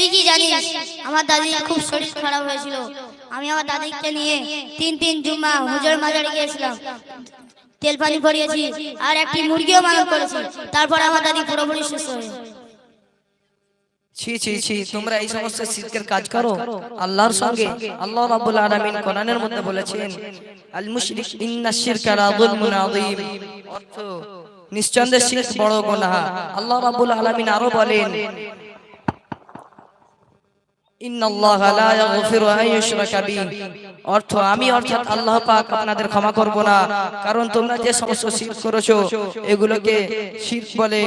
তুই কি জানিস? আমার দাদির খুব শরীর খারাপ হয়েছিল। আমি আমার দাদিকে নিয়ে তিন তিন জুম্মা হুজুর মাজারে গিয়েছিলাম। তেল পানি পরিয়েছি আর একটি মুরগিও মানব করেছি। তারপর আমার দাদি পুরোপুরি সুস্থ হয়ে ছি ছি ছি, তোমরা এই সমস্ত শিরকের কাজ করো। আল্লাহর সঙ্গে আল্লাহ রাব্বুল কোরআনের মধ্যে বলেছেন, আল মুশরিক ইন্নাশ শিরকা লা যুলমুন অর্থ নিশ্চন্দেহে শিরক বড় গুনাহ। আল্লাহ আলামিন আরও বলেন আল্লাহ পাক আপনাদের ক্ষমা করব না। কারণ তোমরা যে সমস্ত শিরক করেছ, এগুলোকে শিরক বলে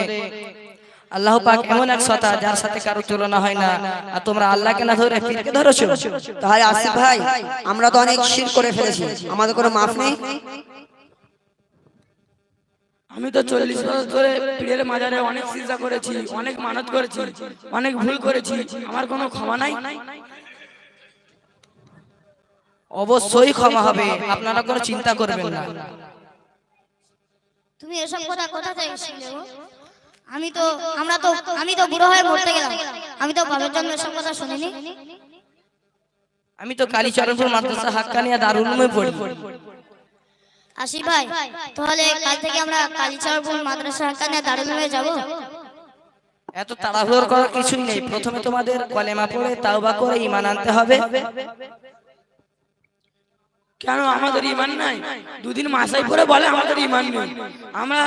আল্লাহ পাক এমন এক সত্তা যার সাথে কারও তুলনা হয় না। আর তোমরা আল্লাহকে না ধরে পীরকে ধরেছো। তাহলে আসিফ ভাই, আমরা তো অনেক শির করে ফেলেছি। আমাদের কোনো মাফ নেই? আমি তো চল্লিশ বছর ধরে পীরের মাজারে অনেক চিন্তা করেছি অনেক মানত করেছি অনেক ভুল করেছি আমার কোনো ক্ষমা নাই। অবশ্যই ক্ষমা হবে আপনারা কোনো চিন্তা করবেন না। তুমি এসব কথা কোথা থেকে আমি তো আমরা তো আমি তো বুড়ো হয়ে মরতে গেলাম। আমি তো বাবার জন্য এসব কথা শুনিনি। আমি তো কালীচরণপুর মাদ্রাসা হাক্কানিয়া দারুল উলুমে পড়ি। আসি ভাই, তাহলে কাল থেকে আমরা কালীচরপুর মাদ্রাসা কানে দাঁড়ানো যাব। এত তাড়াহুড়ো করার কিছুই নেই। প্রথমে তোমাদের কলেমা পড়ে তাওবা করে ঈমান আনতে হবে। কেন? আমাদের ইমান নাই। দুদিন মাসাই পরে বলে আমাদের ইমান নেই। আমরা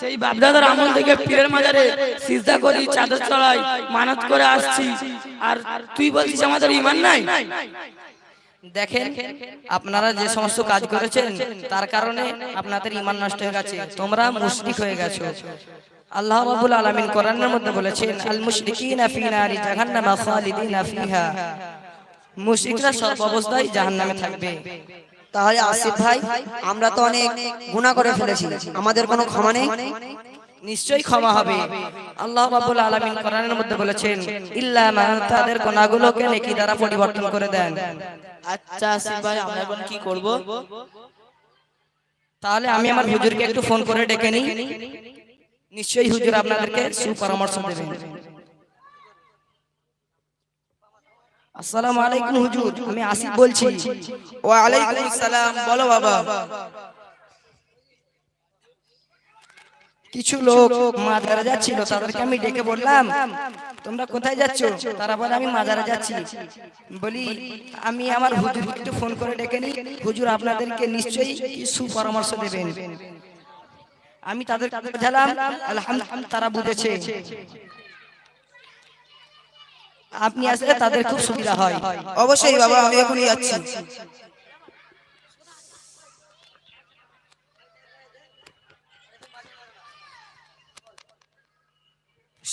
সেই বাপদাদার আমল থেকে পীরের মাজারে সিজদা করি, চাদর চড়াই, মানত করে আসছি। আর তুই বলছিস আমাদের ইমান নাই? দেখেন আপনারা যে সমস্ত কাজ করেছেন তার কারণে আপনাদের ইমান নষ্ট হয়ে গেছে। তোমরা মুশরিক হয়ে গেছো। আল্লাহ রাব্বুল আলামিন কোরআনের মধ্যে বলেছেন আল মুশরিকিনা ফি নারি জাহান্নামা খালিদিনা ফিহা। মুশরিকরা সর্বাবস্থায় জাহান্নামে থাকবে। তাহলে আসিফ ভাই আমরা তো অনেক গুনাহ করে ফেলেছি। আমাদের কোনো ক্ষমা নেই? নিশ্চয়ই ক্ষমা হবে। আল্লাহ রাব্বুল আলামিন কোরআনের মধ্যে বলেছেন ইল্লা মান তাদের গুনাহগুলোকে নেকি দ্বারা পরিবর্তন করে দেন। আচ্ছা আসিফ ভাই আমরা এখন কি করব? তাহলে আমি আমার হুজুরকে একটু ফোন করে ডেকে নিই। নিশ্চয়ই হুজুর আপনাদেরকে সুপরামর্শ দেবেন। আসসালামু আলাইকুম হুজুর আমি আসিফ বলছি। ওয়া আলাইকুম আসসালাম বলো বাবা। কিছু লোক মাজারে যাচ্ছিল, তাদেরকে আমি ডেকে বললাম, তোমরা কোথায় যাচ্ছ? তারা বলে, আমি মাজারে যাচ্ছি। বলি, আমি আমার হুজুর একটু ফোন করে ডেকে নিই। হুজুর আপনাদেরকে নিশ্চয়ই সুপরামর্শ দেবেন। আমি তাদের বোঝালাম আলহামদুলিল্লাহ তারা বুঝেছে। আপনি আসলে তাদের খুব সুবিধা হয়। অবশ্যই বাবা, আমি এখনই যাচ্ছি।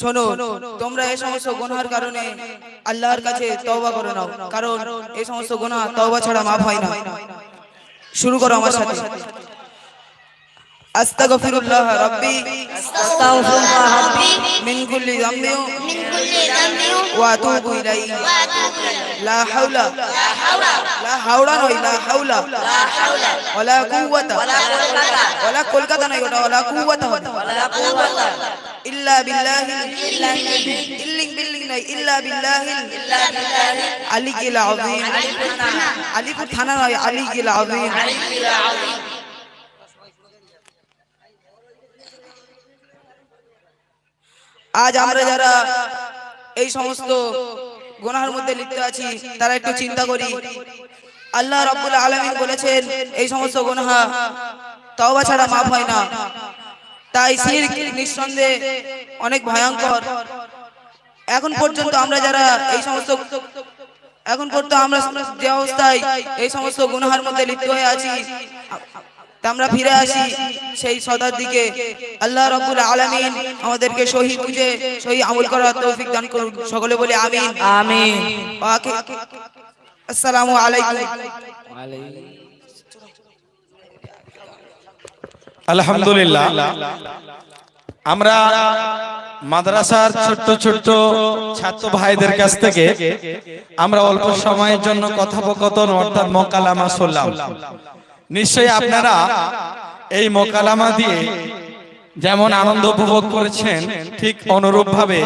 শোনো তোমরা এই সমস্ত গুনার কারণে আল্লাহর কাছে তওবা করে নাও কারণ এই সমস্ত গুনাহ তওবা ছাড়া মাফ হয় না। শুরু করো আমার সাথে। আস্তাগফিরুল্লাহ রাব্বি। আস্তাগফিরুল্লাহ রাব্বি। মিন কুল্লি যামবি মিন কুল্লি যামবি ওয়া আতুবু ইলাইহি। ওয়া আতুবু ইলাইহি। লা হাওলা। লা হাওলা নয়, লা হাওলা। লা হাওলা ওয়ালা কুওয়াতা। ওয়ালা কলকাতা নয় ওটা ওয়ালা কুওয়াতা ইল্লা বিল্লাহি ইল্লা বিল্লিং নয় ইল্লা বিল্লাহি ইল্লা বিল্লাহি আলিকিল আযীম। আলিপুর থানা নয়, আলিকিল আযীম। আজ আমরা যারা এই সমস্ত গুনাহের মধ্যে লিপ্ত আছি, তারা একটু চিন্তা করি। আল্লাহ রব্বুল আলমিন বলেছেন, এই সমস্ত গোনহা তওবা ছাড়া মাফ হয় না। তাই শির নিঃসন্দেহে অনেক ভয়ঙ্কর। এখন পর্যন্ত আমরা যারা এই সমস্ত এখন পর্যন্ত আমরা যে অবস্থায় এই সমস্ত গুনাহের মধ্যে লিপ্ত হয়ে আছি। তা আমরা ফিরে আসি সেই সদার দিকে। আল্লাহ রাব্বুল আলামিন আমাদেরকে শহীদ বুঝে শহীদ আমল করার তৌফিক দান করুন। সকলে বলে আমিন। আমিন। আসসালামু আলাইকুম। আলহামদুলিল্লাহ। আমরা মাদ্রাসার ছোট্ট ছোট্ট ছাত্র ভাইদের কাছ থেকে আমরা অল্প সময়ের জন্য কথোপকথন, অর্থাৎ মোকালামা শুনলাম। নিশ্চয়ই আপনারা এই মোকালামা দিয়ে যেমন আনন্দ উপভোগ করেছেন, ঠিক অনুরূপ ভাবে